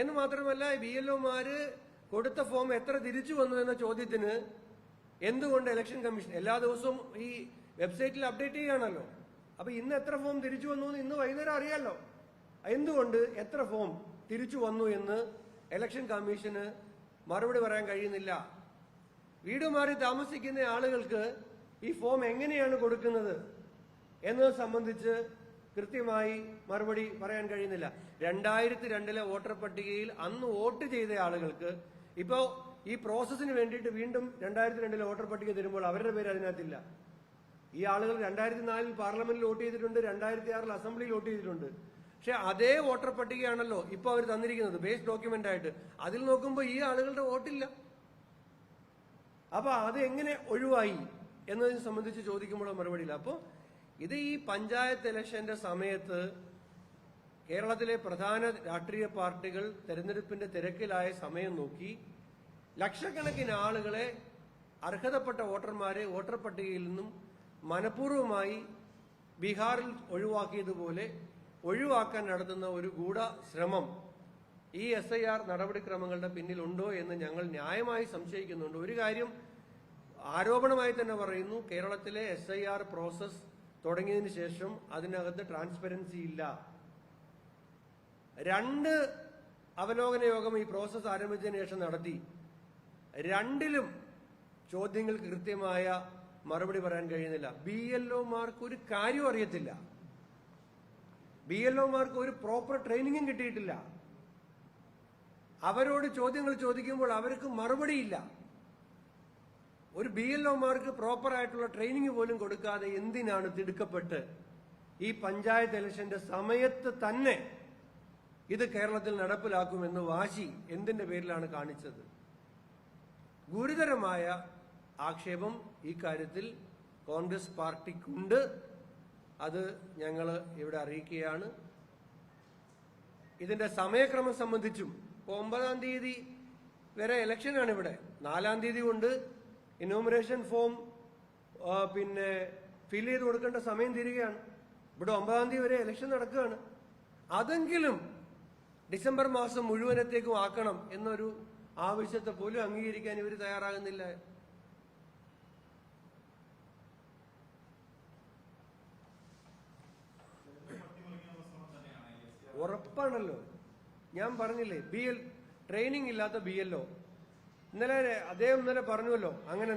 എന്ന് മാത്രമല്ല B L ഒമാര് കൊടുത്ത ഫോം എത്ര തിരിച്ചു വന്നു എന്ന ചോദ്യത്തിന് എന്തുകൊണ്ട് ഇലക്ഷൻ കമ്മീഷൻ എല്ലാ ദിവസവും ഈ വെബ്സൈറ്റിൽ അപ്ഡേറ്റ് ചെയ്യുകയാണല്ലോ. അപ്പൊ ഇന്ന് എത്ര ഫോം തിരിച്ചു വന്നു എന്ന് ഇന്ന് വൈകുന്നേരം അറിയാലോ. എന്തുകൊണ്ട് എത്ര ഫോം തിരിച്ചു വന്നു എന്ന് ഇലക്ഷൻ കമ്മീഷന് മറുപടി പറയാൻ കഴിയുന്നില്ല. വീട് മാറി താമസിക്കുന്ന ആളുകൾക്ക് ഈ ഫോം എങ്ങനെയാണ് കൊടുക്കുന്നത് എന്നത് സംബന്ധിച്ച് കൃത്യമായി മറുപടി പറയാൻ കഴിയുന്നില്ല. രണ്ടായിരത്തി രണ്ടിലെ വോട്ടർ പട്ടികയിൽ അന്ന് വോട്ട് ചെയ്ത ആളുകൾക്ക് ഇപ്പോ ഈ പ്രോസസ്സിന് വേണ്ടിയിട്ട് വീണ്ടും രണ്ടായിരത്തി രണ്ടിലെ വോട്ടർ പട്ടിക തരുമ്പോൾ അവരുടെ പേര് അതിനകത്തില്ല. ഈ ആളുകൾ രണ്ടായിരത്തി നാലിൽ പാർലമെന്റിൽ വോട്ട് ചെയ്തിട്ടുണ്ട് രണ്ടായിരത്തി ആറിൽ അസംബ്ലിയിൽ വോട്ട് ചെയ്തിട്ടുണ്ട്. പക്ഷെ അതേ വോട്ടർ പട്ടികയാണല്ലോ ഇപ്പൊ അവർ തന്നിരിക്കുന്നത് ബേസ് ഡോക്യുമെന്റ് ആയിട്ട് അതിൽ നോക്കുമ്പോൾ ഈ ആളുകളുടെ വോട്ടില്ല. അപ്പൊ അത് എങ്ങനെ ഒഴിവായി എന്നതിനെ സംബന്ധിച്ച് ചോദിക്കുമ്പോഴോ മറുപടിയില്ല. അപ്പോൾ ഇത് ഈ പഞ്ചായത്ത് ഇലക്ഷന്റെ സമയത്ത് കേരളത്തിലെ പ്രധാന രാഷ്ട്രീയ പാർട്ടികൾ തെരഞ്ഞെടുപ്പിന്റെ തിരക്കിലായ സമയം നോക്കി ലക്ഷക്കണക്കിന് ആളുകളെ അർഹതപ്പെട്ട വോട്ടർമാരെ വോട്ടർ പട്ടികയിൽ നിന്നും മനഃപൂർവമായി ബീഹാറിൽ ഒഴിവാക്കിയതുപോലെ ഒഴിവാക്കാൻ നടത്തുന്ന ഒരു ഗൂഢ ശ്രമം ഈ എസ് ഐ ആർ നടപടിക്രമങ്ങളുടെ പിന്നിലുണ്ടോ എന്ന് ഞങ്ങൾ ന്യായമായി സംശയിക്കുന്നുണ്ട്. ഒരു കാര്യം ആരോപണമായി തന്നെ പറയുന്നു കേരളത്തിലെ എസ് ഐ ആർ പ്രോസസ് തുടങ്ങിയതിന് ശേഷം അതിനകത്ത് ട്രാൻസ്പെറൻസി ഇല്ല. രണ്ട് അവലോകന യോഗം ഈ പ്രോസസ് ആരംഭിച്ചതിന് ശേഷം നടത്തി. രണ്ടിലും ചോദ്യങ്ങൾക്ക് കൃത്യമായ മറുപടി പറയാൻ കഴിയുന്നില്ല. ബി എൽ ഒരു കാര്യം അറിയത്തില്ല. ബി എൽ ഒരു പ്രോപ്പർ ട്രെയിനിങ്ങും കിട്ടിയിട്ടില്ല. അവരോട് ചോദ്യങ്ങൾ ചോദിക്കുമ്പോൾ അവർക്ക് മറുപടിയില്ല. ഒരു ബി എൽ ഒമാർക്ക് പ്രോപ്പർ ആയിട്ടുള്ള ട്രെയിനിങ് പോലും കൊടുക്കാതെ എന്തിനാണ് തിടുക്കപ്പെട്ട് ഈ പഞ്ചായത്ത് ഇലക്ഷന്റെ സമയത്ത് തന്നെ ഇത് കേരളത്തിൽ നടപ്പിലാക്കുമെന്ന് വാശി എന്തിന്റെ പേരിലാണ് കാണിച്ചത്? ഗുരുതരമായ ആക്ഷേപം ഈ കാര്യത്തിൽ കോൺഗ്രസ് പാർട്ടിക്കുണ്ട്. അത് ഞങ്ങൾ ഇവിടെ അറിയിക്കുകയാണ്. ഇതിന്റെ സമയക്രമം സംബന്ധിച്ചും ഒമ്പതാം തീയതി വരെ ഇലക്ഷനാണ് ഇവിടെ. നാലാം തീയതി കൊണ്ട് ഇനോമിനേഷൻ ഫോം പിന്നെ ഫിൽ ചെയ്ത് കൊടുക്കേണ്ട സമയം തീരുകയാണ്. ഇവിടെ ഒമ്പതാം തീയതി വരെ ഇലക്ഷൻ നടക്കുകയാണ്. അതെങ്കിലും ഡിസംബർ മാസം മുഴുവനത്തേക്കും ആക്കണം എന്നൊരു ആവശ്യത്തെ പോലും അംഗീകരിക്കാൻ ഇവർ തയ്യാറാകുന്നില്ല. ഉറപ്പാണല്ലോ. ഞാൻ പറഞ്ഞില്ലേ ബി എൽ ട്രെയിനിങ് ഇല്ലാത്ത ബി എൽ ഒ ഇന്നലെ അദ്ദേഹം ഇന്നലെ പറഞ്ഞുവല്ലോ അങ്ങനെ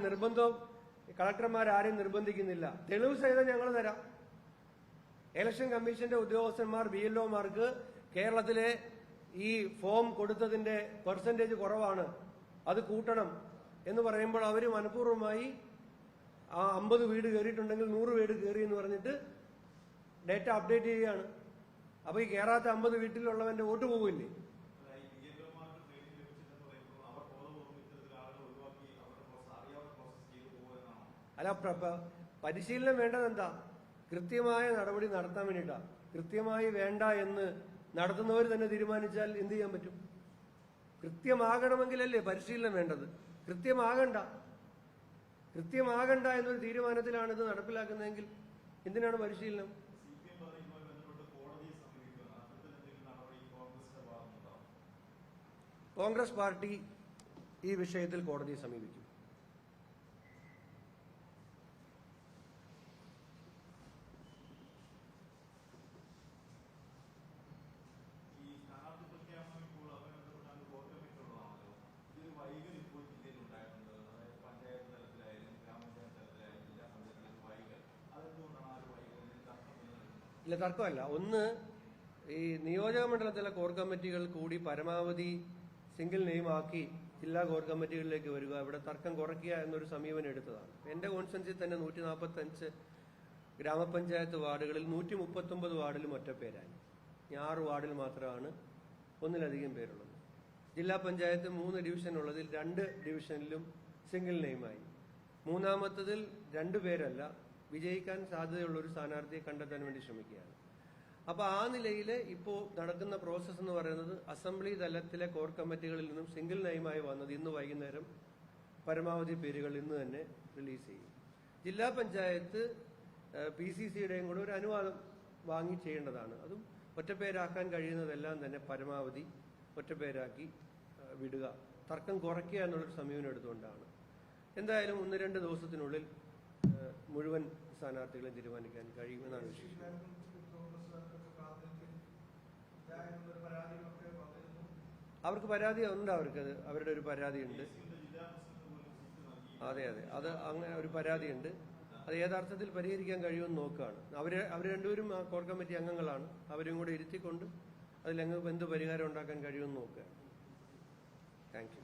കളക്ടർമാർ ആരെയും നിർബന്ധിക്കുന്നില്ല. തെളിവ് സഹിതം ഞങ്ങൾ തരാം. ഇലക്ഷൻ കമ്മീഷന്റെ ഉദ്യോഗസ്ഥന്മാർ ബി എൽ ഒമാർക്ക് കേരളത്തിലെ ഈ ഫോം കൊടുത്തതിന്റെ പെർസെന്റേജ് കുറവാണ്. അത് കൂട്ടണം എന്ന് പറയുമ്പോൾ അവർ മനഃപൂർവമായി ആ അമ്പത് വീട് കയറിയിട്ടുണ്ടെങ്കിൽ നൂറ് വീട് കയറി എന്ന് പറഞ്ഞിട്ട് ഡേറ്റ അപ്ഡേറ്റ് ചെയ്യുകയാണ്. അപ്പൊ ഈ കയറാത്ത അമ്പത് വീട്ടിലുള്ളവന്റെ വോട്ട് പോകില്ലേ അല്ല പ്ര- പ്ര- പരിശീലനം വേണ്ടത് എന്താ കൃത്യമായ നടപടി നടത്താൻ വേണ്ടിയിട്ടാ. കൃത്യമായി വേണ്ട എന്ന് നടത്തുന്നവർ തന്നെ തീരുമാനിച്ചാൽ എന്ത് ചെയ്യാൻ പറ്റും? കൃത്യമാകണമെങ്കിലല്ലേ പരിശീലനം വേണ്ടത്? കൃത്യമാകണ്ട. കൃത്യമാകണ്ട എന്നൊരു തീരുമാനത്തിലാണ് ഇത് നടപ്പിലാക്കുന്നതെങ്കിൽ എന്തിനാണ് പരിശീലനം? കോൺഗ്രസ് പാർട്ടി ഈ വിഷയത്തിൽ കോടതിയെ സമീപിക്കും. ഇല്ല തർക്കമല്ല. ഒന്ന് ഈ നിയോജക മണ്ഡലത്തിലെ കോർ കമ്മിറ്റികൾ കൂടി പരമാവധി സിംഗിൾ നെയിം ആക്കി ജില്ലാ കോർ കമ്മിറ്റികളിലേക്ക് വരിക. ഇവിടെ തർക്കം കുറയ്ക്കുക എന്നൊരു സമീപനം എടുത്തതാണ്. എന്റെ കോൺസ്റ്റൻസിൽ തന്നെ നൂറ്റി നാൽപ്പത്തി അഞ്ച് ഗ്രാമപഞ്ചായത്ത് വാർഡുകളിൽ നൂറ്റി മുപ്പത്തി ഒമ്പത് വാർഡിലും ഒറ്റപ്പേരായി. ആറ് വാർഡിൽ മാത്രമാണ് ഒന്നിലധികം പേരുള്ളത്. ജില്ലാ പഞ്ചായത്ത് മൂന്ന് ഡിവിഷൻ ഉള്ളതിൽ രണ്ട് ഡിവിഷനിലും സിംഗിൾ നെയിമായി മൂന്നാമത്തതിൽ രണ്ടു പേരല്ല വിജയിക്കാൻ സാധ്യതയുള്ള ഒരു സ്ഥാനാർത്ഥിയെ കണ്ടെത്താൻ വേണ്ടി ശ്രമിക്കുകയാണ്. അപ്പൊ ആ നിലയിൽ ഇപ്പോൾ നടക്കുന്ന പ്രോസസ്സ് എന്ന് പറയുന്നത് അസംബ്ലി തലത്തിലെ കോർ കമ്മിറ്റികളിൽ നിന്നും സിംഗിൾ നയമായി വന്നത് ഇന്ന് വൈകുന്നേരം പരമാവധി പേരുകൾ ഇന്ന് തന്നെ റിലീസ് ചെയ്യും. ജില്ലാ പഞ്ചായത്ത് പി സി സിയുടെയും കൂടെ ഒരു അനുവാദം വാങ്ങി ചെയ്യേണ്ടതാണ്. അതും ഒറ്റപ്പേരാക്കാൻ കഴിയുന്നതെല്ലാം തന്നെ പരമാവധി ഒറ്റപ്പേരാക്കി വിടുക. തർക്കം കുറയ്ക്കുക എന്നുള്ളൊരു സമീപനം എടുത്തുകൊണ്ടാണ്. എന്തായാലും ഒന്ന് രണ്ട് ദിവസത്തിനുള്ളിൽ മുഴുവൻ സ്ഥാനാർത്ഥികളെ തീരുമാനിക്കാൻ കഴിയുമെന്നാണ് അവർക്ക് പരാതി ഉണ്ട് അവർക്ക് അവരുടെ ഒരു പരാതിയുണ്ട്. അതെ അതെ. അത് അങ്ങനെ ഒരു പരാതിയുണ്ട്. അത് യഥാർത്ഥത്തിൽ പരിഹരിക്കാൻ കഴിയുമെന്ന് നോക്കുകയാണ്. അവർ അവർ രണ്ടുപേരും ആ കോർ കമ്മിറ്റി അംഗങ്ങളാണ്. അവരും കൂടെ ഇരുത്തിക്കൊണ്ട് അതിലെങ്ങ് എന്ത് പരിഹാരം ഉണ്ടാക്കാൻ കഴിയുമെന്ന് നോക്കുക താങ്ക്